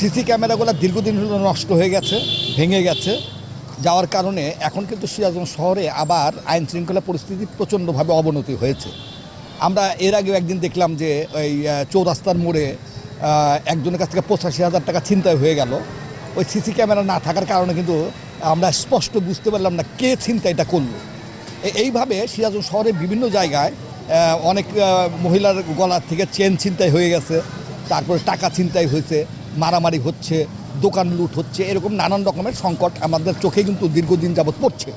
CC ক্যামেরাগুলো দীর্ঘদিন হলো নষ্ট হয়ে গেছে, ভেঙে গেছে। যাওয়ার কারণে এখন কিন্তু সিরাজগঞ্জ শহরে আবার আইন শৃঙ্খলা পরিস্থিতি প্রচণ্ডভাবে অবনতি হয়েছে। আমরা এর আগেও একদিন দেখলাম যে ওই চৌরাস্তার মোড়ে একজনের কাছ থেকে পঁচাশি হাজার টাকা ছিনতাই হয়ে গেল। ওই সিসি ক্যামেরা না থাকার কারণে কিন্তু আমরা স্পষ্ট বুঝতে পারলাম না কে ছিনতাইটা করল। এইভাবে সিরাজগঞ্জ শহরের বিভিন্ন জায়গায় অনেক মহিলার গলার থেকে চেন ছিনতাই হয়ে গেছে, তারপরে টাকা ছিনতাই হয়েছে। মারামারি হচ্ছে, দোকান লুট হচ্ছে, এরকম নানান রকমের সংকট আমাদের চোখে কিন্তু দীর্ঘদিন যাবৎ পড়ছে।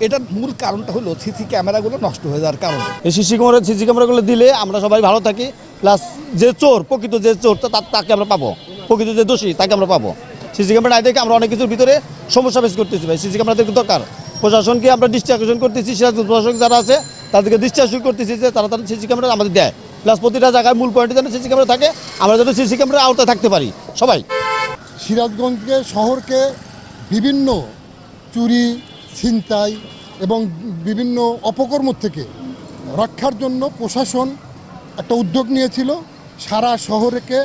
এটার মূল কারণটা হলো সিসি ক্যামেরাগুলো নষ্ট হয়ে যাওয়ার কারণে। এই সিসি ক্যামেরা সিসি ক্যামেরাগুলো দিলে আমরা সবাই ভালো থাকি প্লাস যে চোর, প্রকৃত যে চোর, তা- তা- তাকে আমরা পাবো। প্রকৃত যে দোষী, তাকে আমরা পাবো। সিসি ক্যামেরা না দেখে আমরা অনেক কিছুর ভিতরে সমস্যা ফেস করতেছি ভাই। সিসি ক্যামেরা দেখতে দরকার। প্রশাসনকে আমরা দৃষ্টি আকর্ষণ করতেছি, সিরাজগঞ্জ প্রশাসক যারা আছে, তাদেরকে দৃষ্টি আকর্ষণ করতেছি যে তারা তারা সিসি ক্যামেরা আমাদের দেয়। প্লাস প্রতিটা জায়গায় মূল পয়েন্টে যেন সিসি ক্যামেরা থাকে, আমরা যেন সিসি ক্যামেরা আওতায় থাকতে পারি। সবাই। সিরাজগঞ্জকে, শহরকে বিভিন্ন চুরি, ছিনতাই এবং বিভিন্ন অপকর্ম থেকে রক্ষার জন্য প্রশাসন একটা উদ্যোগ নিয়েছিল সারা শহরকে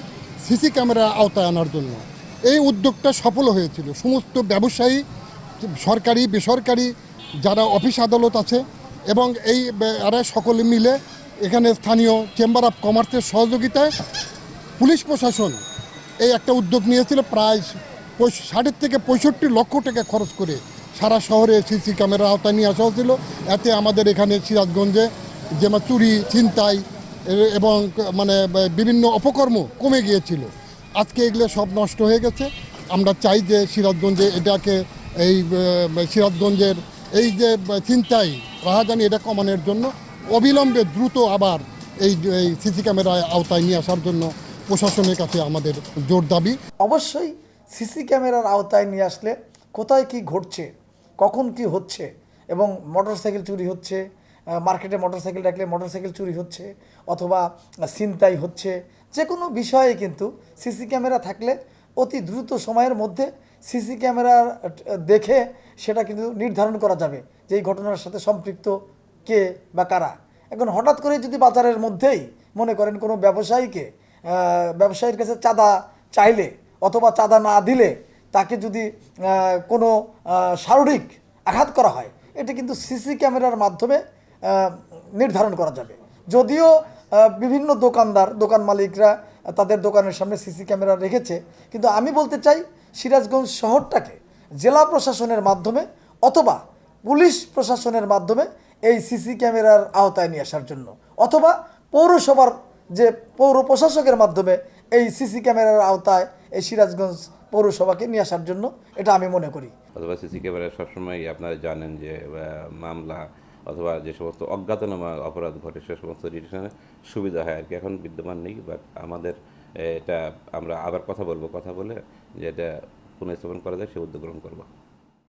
সিসি ক্যামেরা আওতায় আনার জন্য। এই উদ্যোগটা সফল হয়েছিল। সমস্ত ব্যবসায়ী, সরকারি, বেসরকারি যারা অফিস আদালত আছে এবং এই এরা সকলে মিলে এখানে স্থানীয় চেম্বার অফ কমার্সের সহযোগিতায় পুলিশ প্রশাসন এই একটা উদ্যোগ নিয়েছিল। প্রায় ষাটের থেকে পঁয়ষট্টি লক্ষ টাকা খরচ করে সারা শহরে সিসি ক্যামেরা আওতায় নিয়ে আসা হয়েছিল। এতে আমাদের এখানে সিরাজগঞ্জে যেমন চুরি, ছিনতাই এবং মানে বিভিন্ন অপকর্ম কমে গিয়েছিল। আজকে এগুলো সব নষ্ট হয়ে গেছে। আমরা চাই যে সিরাজগঞ্জে এটাকে এই সিরাজগঞ্জের এই যে ছিনতাই, রাহাজানি এটা কমানোর জন্য অবিলম্বে দ্রুত আবার এই সিসি ক্যামেরায় আওতায় নিয়ে আসার জন্য প্রশাসনের কাছে আমাদের জোর দাবি। অবশ্যই সিসি ক্যামেরার আওতায় নিয়ে আসলে কোথায় কি ঘটছে, কখন কি হচ্ছে, এবং মোটরসাইকেল চুরি হচ্ছে মার্কেটে মোটরসাইকেল রাখলে মোটরসাইকেল চুরি হচ্ছে, অথবা ছিনতাই হচ্ছে যে কোনো বিষয়ে কিন্তু সিসি ক্যামেরা থাকলে অতি দ্রুত সময়ের মধ্যে সিসি ক্যামেরা দেখে সেটা কিন্তু নির্ধারণ করা যাবে, যে এই ঘটনার সাথে সম্পৃক্ত কে বা কারা? এখন হঠাৎ করে যদি বাজারের মধ্যেই মনে করেন কোনো ব্যবসায়ীকে ব্যবসায়ীর কাছে চাঁদা চাইলে অথবা চাঁদা না দিলে তাকে যদি কোনো শারীরিক আঘাত করা হয়, এটা কিন্তু সিসি ক্যামেরার মাধ্যমে নির্ধারণ করা যাবে। যদিও বিভিন্ন দোকানদার, দোকান মালিকরা তাদের দোকানের সামনে সিসি ক্যামেরা রেখেছে, কিন্তু আমি বলতে চাই সিরাজগঞ্জ শহরটাকে জেলা প্রশাসনের মাধ্যমে অথবা পুলিশ প্রশাসনের মাধ্যমে এই সিসি ক্যামেরার আওতায় নিয়ে আসার জন্য। অথবা পৌরসভার যে পৌর প্রশাসকের মাধ্যমে এই সিসি ক্যামেরার আওতায় এই সিরাজগঞ্জ পৌরসভাকে নিয়ে আসার জন্য এটা আমি মনে করি। অথবা সিসি ক্যামেরা সবসময় আপনারা জানেন যে মামলা অথবা যে সমস্ত অজ্ঞাতনামা অপরাধ ঘটে, সে সমস্ত ডিটেকশনে সুবিধা হয় আর কি। এখন বিদ্যমান নেই বাট আমাদের এটা আমরা আবার কথা বলব। কথা বলে যে এটা পুনঃস্থাপন করা যায়, সে উদ্যোগ গ্রহণ করব।